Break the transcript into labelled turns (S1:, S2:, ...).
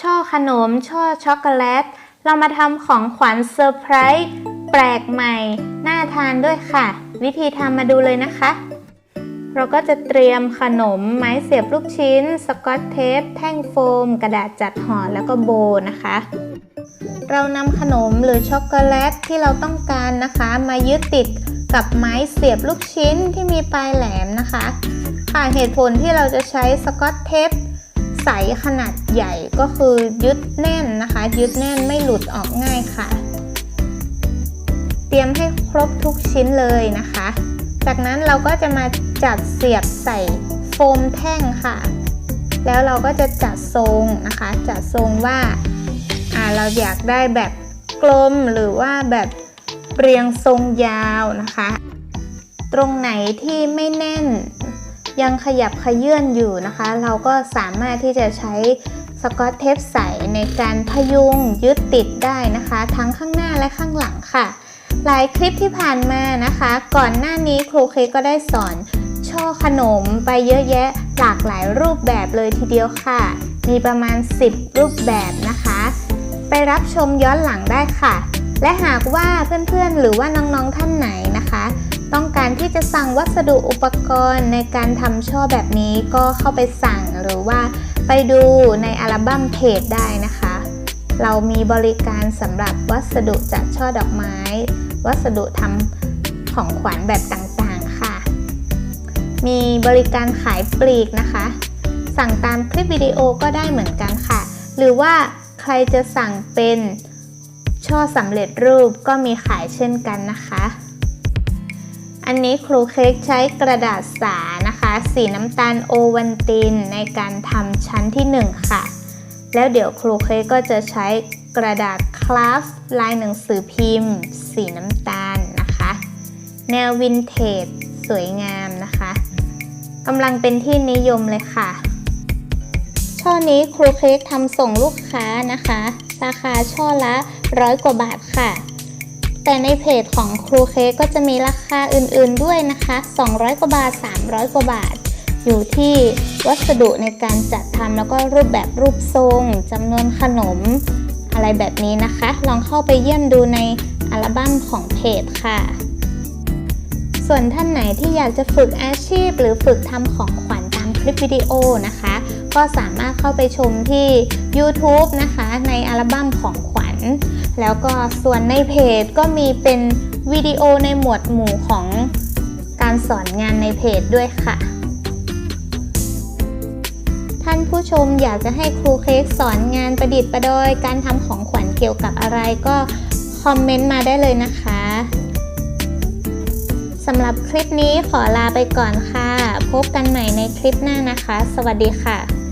S1: ช่อขนม ช่อช็อกโกแลต เรามาทำของขวัญเซอร์ไพรส์แปลกใหม่ น่าทานด้วยค่ะ วิธีทำมาดูเลยนะคะ เราก็จะเตรียมขนม ไม้เสียบลูกชิ้น สกอตเทป แท่งโฟม กระดาษจัดห่อแล้วก็โบนะคะ เรานำขนมหรือช็อกโกแลตที่เราต้องการนะคะ มายึดติดกับไม้เสียบลูกชิ้นที่มีปลายแหลมนะคะค่ะเหตุผลที่เราจะใช้สกอตเทป ใสขนาดใหญ่ก็คือยึดแน่นนะคะ ยึดแน่นไม่หลุดออกง่ายค่ะ เตรียมให้ครบทุกชิ้นเลยนะคะ จากนั้นเราก็จะมาจัดเสียบใส่โฟมแท่งค่ะ แล้วเราก็จะจัดทรงนะคะ จัดทรงว่าอ่าเราอยากได้แบบกลมหรือว่าแบบเรียงทรงยาวนะคะ ตรงไหนที่ไม่แน่น ยังขยับขยื่นอยู่นะคะ เราก็สามารถที่จะใช้สกอตเทปใสในการพยุงยึดติดได้นะคะ ทั้งข้างหน้าและข้างหลังค่ะ หลายคลิปที่ผ่านมานะคะ ก่อนหน้านี้ครูเคกก็ได้สอนช่อขนมไปเยอะแยะหลากหลายรูปแบบเลยทีเดียวค่ะ มีประมาณ 10 รูปแบบนะคะ ไปรับชมย้อนหลังได้ค่ะ และหากว่าเพื่อนๆหรือว่าน้องๆท่านไหนนะคะ ที่จะสั่งวัสดุอุปกรณ์ในการทำช่อแบบนี้ก็เข้าไปสั่งหรือว่าไปดูในอัลบั้มเพจได้นะคะ เรามีบริการสำหรับวัสดุจากช่อดอกไม้ วัสดุทำของขวัญแบบต่างๆค่ะ มีบริการขายปลีกนะคะ สั่งตามคลิปวิดีโอก็ได้เหมือนกันค่ะ หรือว่าใครจะสั่งเป็นช่อสำเร็จรูปก็มีขายเช่นกันนะคะ อันนี้ครูเค้กใช้กระดาษสานะคะ สีน้ำตาลโอวันตินในการทำชั้นที่ 1 ค่ะ แล้วเดี๋ยวครูเค้กก็จะใช้กระดาษคราฟลายหนังสือพิมพ์ สีน้ำตาลนะคะ แนววินเทจสวยงามนะคะกำลังเป็นที่นิยมเลยค่ะ ช่อนี้ครูเค้กทำส่งลูกค้านะคะ ราคาช่อละร้อยกว่าบาทค่ะ แต่ในเพจของครูเค้กก็จะมีราคาอื่นๆด้วยนะคะ 200 กว่าบาท 300 กว่าบาท อยู่ที่วัสดุในการจัดทำแล้วก็รูปแบบรูปทรงจำนวนขนม อะไรแบบนี้นะคะ ลองเข้าไปเยี่ยมดูในอัลบั้มของเพจค่ะ ส่วนท่านไหนที่อยากจะฝึกอาชีพ หรือฝึกทำของขวัญตามคลิปวิดีโอนะคะ ก็สามารถเข้าไปชมที่ YouTube นะคะ ในอัลบั้มของขวัญ แล้วก็ส่วนในเพจก็มีเป็นวิดีโอในหมวดหมู่ของการสอนงานในเพจด้วยค่ะ ท่านผู้ชมอยากจะให้ครูเค้กสอนงานประดิษฐ์ประดอย การทำของขวัญเกี่ยวกับอะไรก็คอมเมนต์มาได้เลยนะคะสำหรับคลิปนี้ขอลาไปก่อนค่ะ พบกันใหม่ในคลิปหน้านะคะ สวัสดีค่ะ